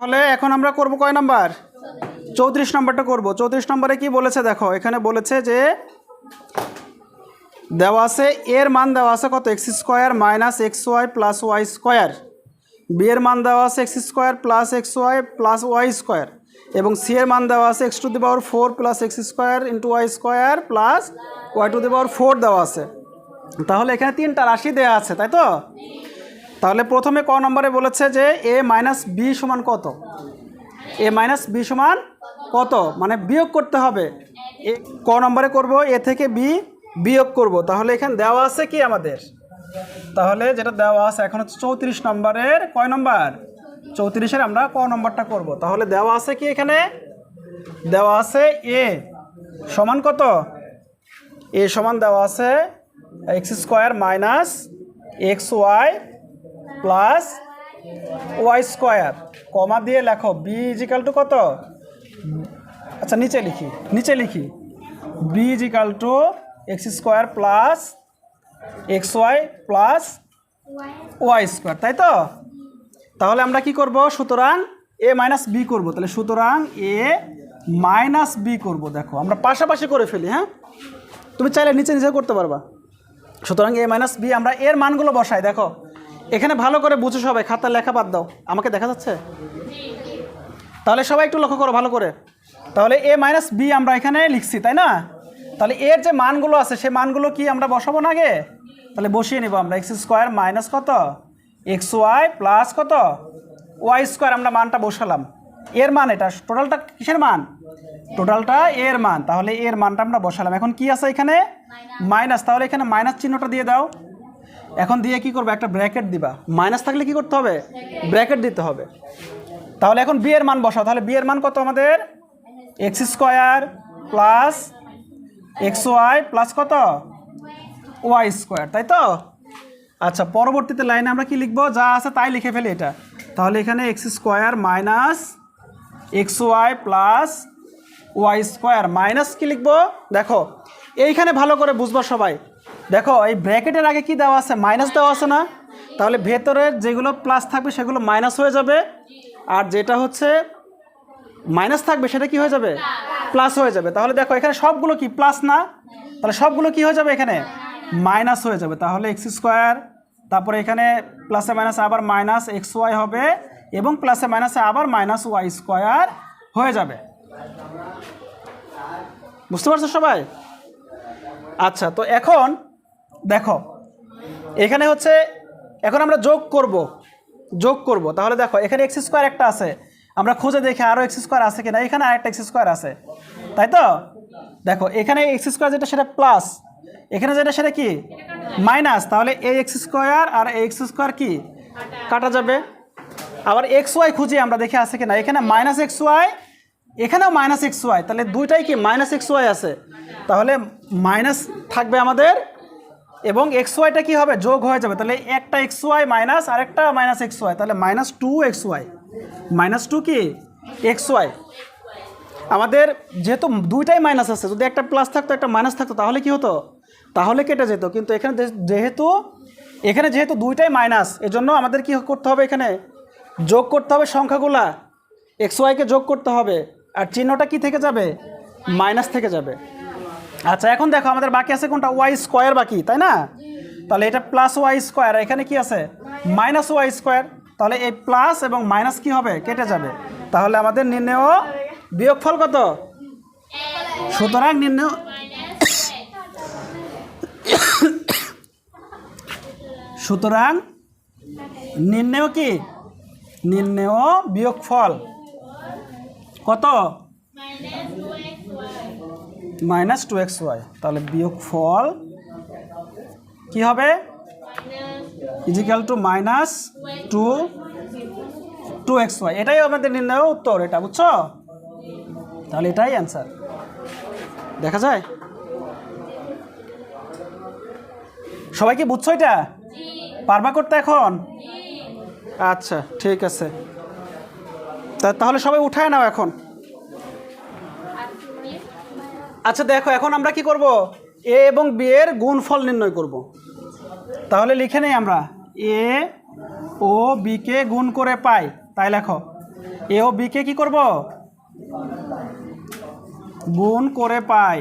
তাহলে এখন আমরা করব কয় নাম্বার? চৌত্রিশ নম্বরটা করব। চৌত্রিশ নম্বরে কি বলেছে দেখো, এখানে বলেছে যে দেওয়া আছে, এর মান দেওয়া আছে কত? X square minus x y plus y square. B এর মান দেওয়া আছে x square plus x y plus y square. এবং সি এর মান দেওয়া আছে x to the power four plus x square into y square plus y to the power four দেওয়া আছে। তাহলে এখানে তিনটা রাশি দেওয়া আছে, তাই তো? তাহলে প্রথমে ক নম্বরে বলেছে যে এ মাইনাস বি সমান কত? এ মাইনাস বি সমান কত? মানে বিয়োগ করতে হবে। এ ক নম্বরে করব, এ থেকে বি বিয়োগ করব। তাহলে এখানে দেওয়া আছে কি আমাদের? তাহলে যেটা দেওয়া আছে, এখন হচ্ছে চৌত্রিশ নম্বরের কয় নম্বর? চৌত্রিশের আমরা ক নম্বরটা করব। তাহলে দেওয়া আছে কি এখানে? দেওয়া আছে এ সমান কত? এ সমান দেওয়া আছে x square minus x y plus y square, comma দিয়ে লেখো বি ইজিক্যাল টু কত? আচ্ছা নিচে লিখি নিচে লিখি। B equal to x square plus x y plus y square তাই তো? তাহলে আমরা কি করব? সুতরাং এ মাইনাস বি করব। তাহলে সুতরাং এ মাইনাস বি করব, দেখো। আমরা পাশাপাশি করে ফেলি হ্যাঁ? তুমি চাইলে নিচে নিচে করতে পারবা। সুতরাং এ মাইনাস বি আমরা এর মানগুলো বসাই, দেখো। এখানে ভালো করে বুঝো সবাই খাতা লেখা বাদ দাও। আমাকে দেখা যাচ্ছে? তাহলে সবাই একটু লক্ষ্য করো ভালো করে। তাহলে এ মাইনাস বি আমরা এখানে লিখছি তাই না? তাহলে এর যে মানগুলো আছে সে মানগুলো কি আমরা বসাবো না আগে? তাহলে বসিয়ে নেব আমরা এক্স স্কোয়ার মাইনাস কত? এক্স ওয়াই প্লাস কত? ওয়াই স্কোয়ার আমরা মানটা বসালাম। এর মান এটা টোটালটা কিসের মান? টোটালটা এর মান। তাহলে এর মানটা আমরা বসালাম। এখন কি আছে এখানে? মাইনাস তাহলে এখানে মাইনাস চিহ্নটা দিয়ে দাও। এখন দিয়ে কি করবে? একটা ব্র্যাকেট দিবা। মাইনাস থাকলে কি করতে হবে? ব্র্যাকেট দিতে হবে। তাহলে এখন বি এর মান বসাও। তাহলে বিয়ের মান কত আমাদের? X square plus x y plus কত? ওয়াই স্কোয়ার তাই তো? আচ্ছা পরবর্তীতে লাইনে আমরা কি লিখব? যা আছে তাই লিখে ফেলি এটা। তাহলে এখানে x square minus x y plus y square minus কি লিখব? দেখো, এইখানে ভালো করে বুঝব সবাই। দেখো, এই ব্র্যাকেটের আগে কি দেওয়া আছে? মাইনাস দেওয়া আছে না? তাহলে ভেতরের যেগুলো প্লাস থাকবে সেগুলো মাইনাস হয়ে যাবে। আর যেটা হচ্ছে মাইনাস থাকবে সেটা কি হয়ে যাবে? প্লাস হয়ে যাবে। তাহলে দেখো, এখানে সবগুলো কি প্লাস না? তাহলে সবগুলো কি হয়ে যাবে এখানে? মাইনাস হয়ে যাবে। তাহলে এক্স স্কোয়ার তারপরে এখানে প্লাসে মাইনাসে আবার মাইনাস এক্স ওয়াই হবে এবং প্লাসে মাইনাসে আবার মাইনাস ওয়াই স্কোয়ার হয়ে যাবে। বুঝতে পারছ সবাই? আচ্ছা তো এখন দেখো, এখানে হচ্ছে, এখন আমরা যোগ করব যোগ করব। তাহলে দেখো, এখানে এক্স স্কোয়ার একটা আছে। আমরা খুঁজে দেখি আরও এক্স স্কোয়ার আছে কিনা। এখানে আরেকটা এক্স স্কোয়ার আছে। তাই তো? দেখো, এখানে এক্স স্কোয়ার যেটা, সেটা প্লাস এখানে যেটা, সেটা কি? মাইনাস তাহলে এই এক্স স্কোয়ার আর এই এক্স স্কোয়ার কি? কাটা যাবে। আবার এক্স ওয়াই খুঁজি আমরা দেখে আছে কিনা। এখানে মাইনাস এক্স ওয়াই এখানেও মাইনাস এক্স ওয়াই তাহলে দুইটাই কি? মাইনাস এক্স ওয়াই আছে। তাহলে মাইনাস থাকবে আমাদের এবং এক্স ওয়াইটা কী হবে? যোগ হয়ে যাবে। তাহলে একটা এক্স ওয়াই মাইনাস আরেকটা মাইনাস এক্স ওয়াই তাহলে minus two x y minus two কি? এক্স ওয়াই আমাদের যেহেতু দুইটাই মাইনাস আছে, যদি একটা প্লাস থাকতো, একটা মাইনাস থাকতো, তাহলে কি হতো? তাহলে কেটে যেত। কিন্তু এখানে যেহেতু এখানে যেহেতু দুইটাই মাইনাস এজন্য আমাদের কি করতে হবে এখানে? যোগ করতে হবে সংখ্যাগুলা। এক্স ওয়াইকে যোগ করতে হবে। আর চিহ্নটা কি থেকে যাবে? মাইনাস থেকে যাবে। আচ্ছা এখন দেখো আমাদের বাকি আছে কোনটা? ওয়াই স্কোয়ার বাকি, তাই না? তাহলে এটা প্লাস ওয়াই স্কোয়ার, এখানে কি আছে? Minus y square. তাহলে এই প্লাস এবং মাইনাস কি হবে? কেটে যাবে। তাহলে আমাদের নির্ণয় বিয়োগফল কত? সুতরাং নির্ণয় সুতরাং নির্ণয় কি? নির্ণয় বিয়োগফল। কত? মাইনাস টু এক্স ওয়াই তাহলে বিয়োগ ফল কী হবে? Is equal to minus two two x y. এটাই আমাদের নির্ণয় উত্তর এটা বুঝছ? তাহলে এটাই অ্যান্সার দেখা যায়? সবাই কি বুঝছ এটা? পারবা করতে এখন? আচ্ছা ঠিক আছে। তাহলে সবাই উঠায় নাও এখন। আচ্ছা দেখো, এখন আমরা কি করব? এ এবং বি এর গুণফল নির্ণয় করব। তাহলে লিখে নেই আমরা। এ ও বিকে গুণ করে পাই। তাই লেখো। এ ও বিকে কি করব? গুণ করে পাই।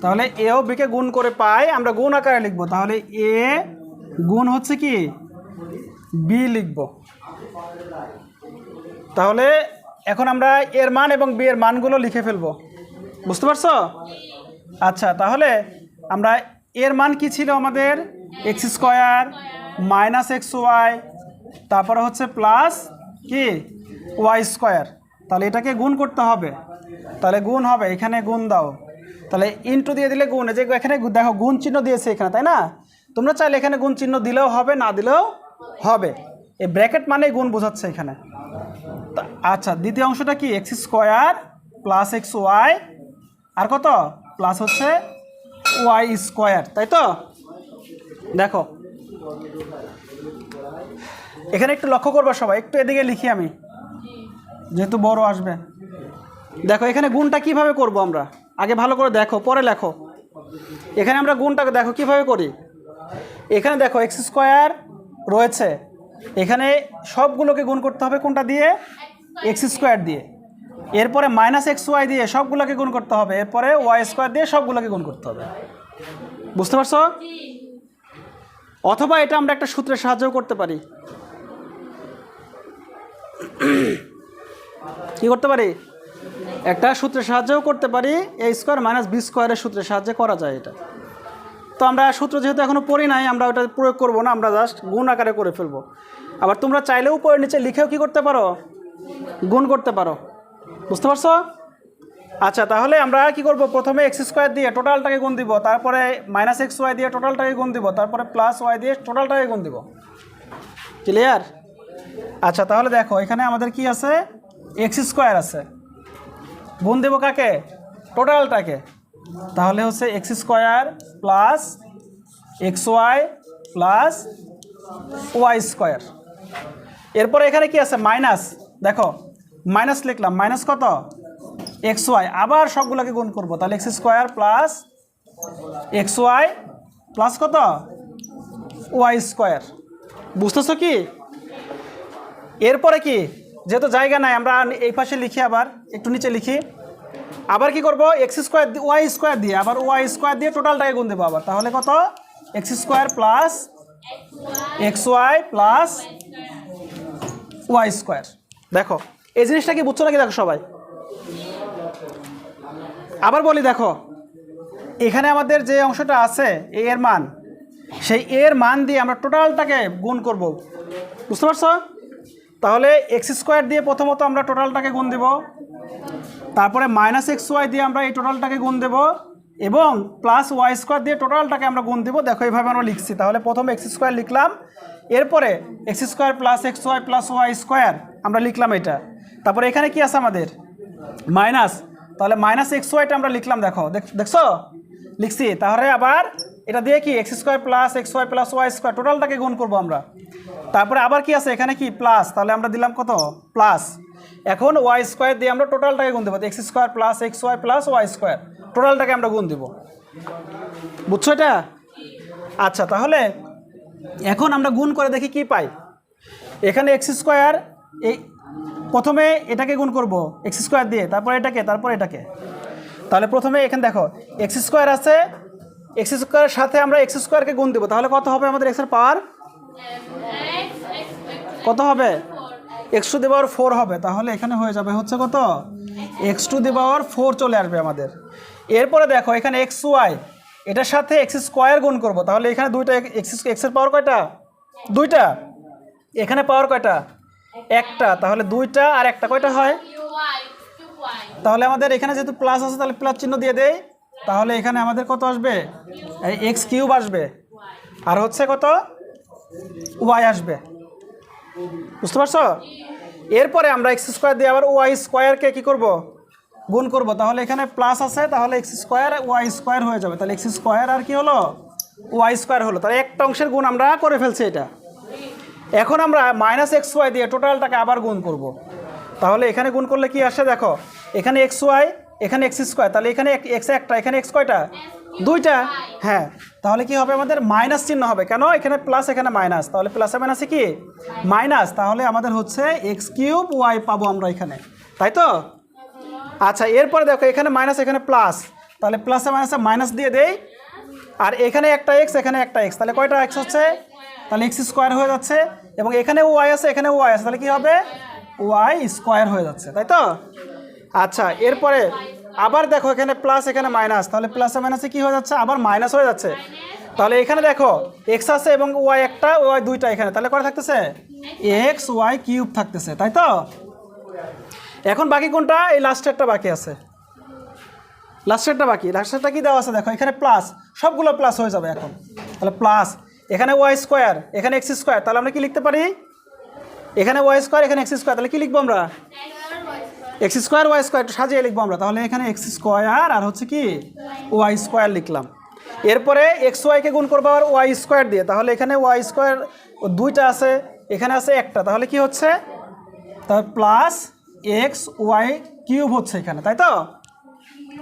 তাহলে এ ও বিকে গুণ করে পাই, আমরা গুণ আকারে লিখব। তাহলে এ গুণ হচ্ছে কি? বি লিখব। তাহলে এখন আমরা এর মান এবং বি এর মানগুলো লিখে ফেলব। বুঝতে পারছ? আচ্ছা তাহলে আমরা এর মান কি ছিল আমাদের? X square minus x y তারপরে হচ্ছে প্লাস কি? ওয়াই স্কোয়ার তাহলে এটাকে গুণ করতে হবে। তাহলে গুণ হবে, এখানে গুণ দাও। তাহলে ইনটু দিয়ে দিলে গুণ যে এখানে দেখো গুণ চিহ্ন দিয়েছে এখানে, তাই না? তোমরা চাইলে এখানে গুণ চিহ্ন দিলেও হবে, না দিলেও হবে। এই ব্র্যাকেট মানে গুণ বোঝাচ্ছে এখানে। আচ্ছা দ্বিতীয় অংশটা কি? X square plus x y আর কত? প্লাস হচ্ছে ওয়াই স্কোয়ার তাই তো? দেখো, এখানে একটু লক্ষ্য করব সবাই, একটু এদিকে লিখি আমি, যেহেতু বড় আসবে। দেখো, এখানে গুণটা কীভাবে করব আমরা? আগে ভালো করে দেখো, পরে লেখো। এখানে আমরা গুণটাকে দেখো, কীভাবে করি? এখানে দেখো এক্স স্কোয়ার রয়েছে। এখানে সবগুলোকে গুণ করতে হবে কোনটা দিয়ে? এক্স স্কোয়ার দিয়ে। এরপরে মাইনাস এক্স ওয়াই দিয়ে সবগুলোকে গুণ করতে হবে। এরপরে ওয়াই স্কোয়ার দিয়ে সবগুলোকে গুণ করতে হবে। বুঝতে পারছ? অথবা এটা আমরা একটা সূত্রের সাহায্যও করতে পারি। কি করতে পারি? একটা সূত্রের সাহায্যও করতে পারি। এ স্কোয়ার মাইনাস বি স্কোয়ারের সূত্রের সাহায্যে করা যায় এটা। তো আমরা সূত্র যেহেতু এখনও পড়ি নাই, আমরা ওটা প্রয়োগ করব না, আমরা জাস্ট গুণ আকারে করে ফেলব। আবার তোমরা চাইলেও উপরে নিচে লিখেও কি করতে পারো? গুণ করতে পারো। বুঝতে পারছ? আচ্ছা তাহলে আমরা কি করব? প্রথমে এক্স স্কোয়ার দিয়ে টোটালটাকে গুণ দিব, তারপরে মাইনাস এক্স ওয়াই দিয়ে টোটালটাকে গুণ দিব, তারপরে প্লাস ওয়াই দিয়ে টোটালটাকে গুণ দিব। ক্লিয়ার আচ্ছা তাহলে দেখো, এখানে আমাদের কি আছে? এক্স স্কোয়ার আছে। গুণ দেবো কাকে? টোটালটাকে তাহলে হচ্ছে x square plus x y plus y square এরপরে এখানে কি আছে? মাইনাস দেখো মাইনাস লিখলাম, মাইনাস কত? এক্স ওয়াই আবার সবগুলোকে গুণ করব, তাহলে x square plus x y plus কত? ওয়াই স্কোয়ার বুঝতেছো কি? এরপরে কি? যেহেতু জায়গা নাই, আমরা এই পাশে লিখি আবার, একটু নিচে লিখি। আবার কি করব? এক্স স্কোয়ার ওয়াই স্কোয়ার দিয়ে, আবার ওয়াই স্কোয়ার দিয়ে টোটালটাকে গুণ দেবো আবার। তাহলে কত? X square plus x y plus y square দেখো এই জিনিসটা কি বুঝছ নাকি দেখো সবাই? আবার বলি, দেখো, এখানে আমাদের যে অংশটা আছে এ এর মান, সেই এর মান দিয়ে আমরা টোটালটাকে গুণ করব। বুঝতে পারছ? তাহলে এক্স স্কোয়ার দিয়ে প্রথমত আমরা টোটালটাকে গুণ দেব, তারপরে মাইনাস এক্স ওয়াই দিয়ে আমরা এই টোটালটাকে গুণ দেব, এবং প্লাস ওয়াই স্কোয়ার দিয়ে টোটালটাকে আমরা গুণ দেবো। দেখো, এইভাবে আমরা লিখছি। তাহলে প্রথম এক্স স্কোয়ার লিখলাম, এরপরে x square plus x y plus y square আমরা লিখলাম এটা। তারপরে এখানে কি আছে আমাদের? মাইনাস। তাহলে মাইনাস এক্স ওয়াইটা আমরা লিখলাম, দেখো। দেখ- দেখছ? লিখছি। তাহলে আবার এটা দিয়ে কি? X square plus x y plus y square টোটালটাকে গুণ করব আমরা। তারপরে আবার কি আছে? এখানে কি? প্লাস তাহলে আমরা দিলাম কত? প্লাস এখন ওয়াই স্কোয়ার দিয়ে আমরা টোটালটাকে গুণ দেবো। X square plus x y plus y square টোটালটাকে আমরা গুণ দেবো। বুঝছ এটা? আচ্ছা তাহলে এখন আমরা গুণ করে দেখি কি পাই? এখানে এক্স স্কোয়ার এই প্রথমে এটাকে গুণ করব, এক্স স্কোয়ার দিয়ে, তারপর এটাকে তারপর এটাকে। তাহলে প্রথমে এখানে দেখো, এক্স স্কোয়ার আছে, এক্স স্কোয়ারের সাথে আমরা এক্স স্কোয়ারকে গুণ দেবো। তাহলে কত হবে আমাদের এক্সের পাওয়ার? কত হবে? X to the power four হবে। তাহলে এখানে হয়ে যাবে হচ্ছে কত? X to the power four চলে আসবে আমাদের। এরপরে দেখো, এখানে এক্স ওয়াই, এটার সাথে এক্স স্কোয়ার গুণ করব। তাহলে এখানে দুইটা এক্স এক্সের পাওয়ার কয়টা? দুইটা। এখানে পাওয়ার কয়টা? একটা, তাহলে দুইটা আর একটা কয়টা হয়? তাহলে আমাদের এখানে যেহেতু প্লাস আছে, তাহলে প্লাস চিহ্ন দিয়ে দেয় তাহলে এখানে আমাদের কত আসবে? এক্স কিউব আসবে। আর হচ্ছে কত? ওয়াই আসবে। বুঝতে পারছ? এরপরে আমরা এক্স স্কোয়ার দিয়ে আবার ওয়াই স্কোয়ারকে কী করব? গুণ করব। তাহলে এখানে প্লাস আছে, তাহলে এক্স স্কোয়ার ওয়াই স্কোয়ার হয়ে যাবে। তাহলে এক্স স্কোয়ার আর কি হলো? ওয়াই স্কোয়ার হলো। তাহলে একটা অংশের গুণ আমরা করে ফেলছি এটা। এখন আমরা মাইনাস এক্স ওয়াই দিয়ে টোটালটাকে আবার গুণ করব। তাহলে এখানে গুণ করলে কি আসে দেখো, এখানে এক্স ওয়াই, এখানে এক্স স্কোয়ার, তাহলে এখানে এক্স একটা, এখানে এক্স কয়টা? দুইটা। হ্যাঁ তাহলে কি হবে আমাদের? মাইনাস চিহ্ন হবে। কেন? এখানে প্লাস এখানে মাইনাস তাহলে প্লাসে মাইনাসে কি? মাইনাস তাহলে আমাদের হচ্ছে এক্স কিউব ওয়াই পাবো আমরা এখানে। তাই তো? আচ্ছা এরপরে দেখো, এখানে মাইনাস এখানে প্লাস তাহলে প্লাসে মাইনাসে মাইনাস দিয়ে দেই। আর এখানে একটা এক্স, এখানে একটা এক্স। তাহলে কয়টা এক্স হচ্ছে? তাহলে এক্স স্কোয়ার হয়ে যাচ্ছে এবং এখানে ওয়াই আছে, এখানে ওয়াই আছে, তাহলে কী হবে? ওয়াই স্কোয়ার হয়ে যাচ্ছে, তাই তো? আচ্ছা এরপরে আবার দেখো এখানে প্লাস এখানে মাইনাস তাহলে প্লাসে মাইনাসে কী হয়ে যাচ্ছে? আবার মাইনাস হয়ে যাচ্ছে। তাহলে এখানে দেখো এক্স আছে এবং ওয়াই একটা ওয়াই দুইটা এখানে, তাহলে কটা থাকতেছে? এক্স ওয়াই কিউব থাকতেছে, তাই তো? এখন বাকি কোনটা? এই লাস্টেরটা বাকি আছে। লাস্টেরটা বাকি লাস্টেরটা কি দেওয়া আছে? দেখো, এখানে প্লাস সবগুলো প্লাস হয়ে যাবে এখন। তাহলে প্লাস এখানে ওয়াই স্কোয়ার এখানে এক্স স্কোয়ার তাহলে আমরা কি লিখতে পারি? এখানে ওয়াই স্কোয়ার এখানে এক্স স্কোয়ার তাহলে কি লিখব আমরা? এক্স স্কোয়ার ওয়াই স্কোয়ার সাজিয়ে লিখব আমরা, তাহলে এখানে এক্স স্কোয়ার আর হচ্ছে কি? ওয়াই স্কোয়ার লিখলাম। এরপরে এক্স ওয়াইকে গুণ করব আবার ওয়াই স্কোয়ার দিয়ে, তাহলে এখানে ওয়াই স্কোয়ার দুইটা আছে, এখানে আছে একটা, তাহলে কি হচ্ছে? তাহলে প্লাস এক্স ওয়াই কিউব হচ্ছে এখানে, তাই তো?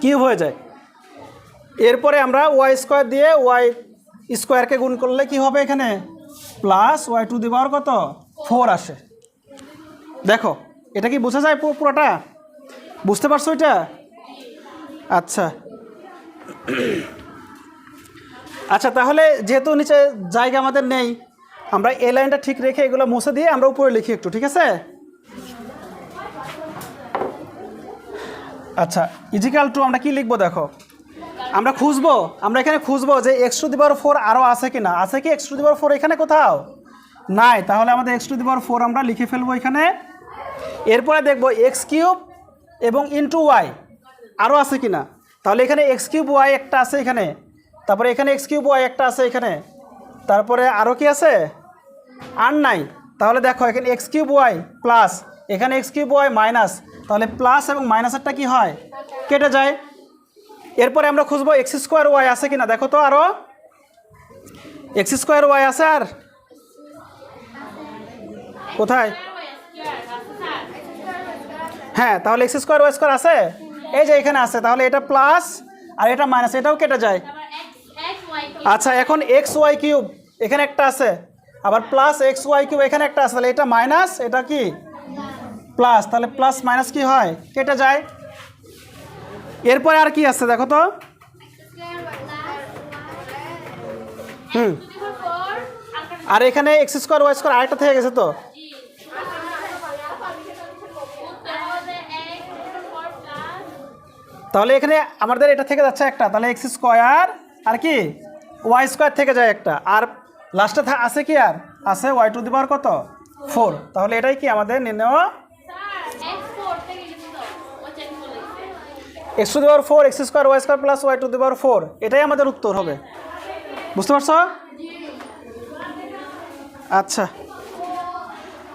কিউব হয়ে যায়। এরপরে আমরা ওয়াই স্কোয়ার দিয়ে ওয়াই স্কোয়ারকে গুণ করলে কি হবে এখানে? Plus y to the power কত? ফোর আসে। দেখো, এটা কি বোঝা যায় পুরো- পুরোটা? বুঝতে পারছ এটা? আচ্ছা। আচ্ছা তাহলে যেহেতু নিচে জায়গা আমাদের নেই, আমরা এই লাইনটা ঠিক রেখে এগুলো মুছে দিয়ে আমরা উপরে লিখি একটু, ঠিক আছে? আচ্ছা ইজিক্যাল টু আমরা কি লিখব দেখো? আমরা খুঁজবো, আমরা এখানে খুঁজবো যে x to the power four আরও আছে কি না আছে কি x to the power four এখানে কোথাও? নাই, তাহলে আমাদের x to the power four আমরা লিখে ফেলব এখানে। এরপরে দেখব এক্স কিউব এবং ইন্টু ওয়াই আরও আছে কি না তাহলে এখানে এক্স কিউব ওয়াই একটা আছে এখানে। তারপরে এখানে এক্স কিউব ওয়াই একটা আছে এখানে। তারপরে আরও কি আছে? আর নাই। তাহলে দেখো, এখানে এক্স কিউব ওয়াই প্লাস এখানে এক্স কিউব ওয়াই মাইনাস তাহলে প্লাস এবং মাইনাসেরটা কি হয়? কেটে যায়। এরপরে আমরা খুঁজবো এক্স স্কোয়ার ওয়াই আছে কিনা। দেখো তো আরও এক্স স্কোয়ার ওয়াই আছে আর? কোথায়? হ্যাঁ তাহলে এক্স স্কোয়ার ওয়াই স্কোয়ার আছে? এই যে এখানে আছে, তাহলে এটা প্লাস আর এটা মাইনাস এটাও কেটে যায়। আচ্ছা এখন এক্স ওয়াই কিউব এখানে একটা আছে। আবার প্লাস এক্স ওয়াই কিউব এখানে একটা আছে, তাহলে এটা মাইনাস এটা কি? প্লাস তাহলে প্লাস মাইনাস কি হয়? কেটে যায়। এরপরে আর কি আছে দেখো তো? হুম। আর এখানে এক্স স্কোয়ার ওয়াই স্কোয়ার আরেকটা থেকে গেছে তো? তাহলে এখানে আমাদের এটা থেকে যাচ্ছে একটা, তাহলে এক্স স্কোয়ার আর কি? ওয়াই স্কোয়ার থেকে যায় একটা। আর লাস্টে আছে কি আর? আছে ওয়াই টু দি পাওয়ার কত? ফোর তাহলে এটাই কি আমাদের নির্ণয় x to the four x square y square plus y to the power four এটাই আমাদের উত্তর হবে। বুঝতে পারছ? আচ্ছা।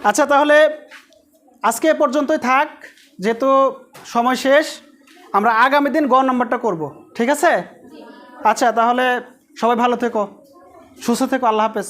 আচ্ছা তাহলে আজকে পর্যন্তই থাক। যেহেতু সময় শেষ, আমরা আগামী দিন গ নম্বরটা করব। ঠিক আছে? আচ্ছা তাহলে সবাই ভালো থেকো। সুস্থ থেকো। আল্লাহ হাফেজ।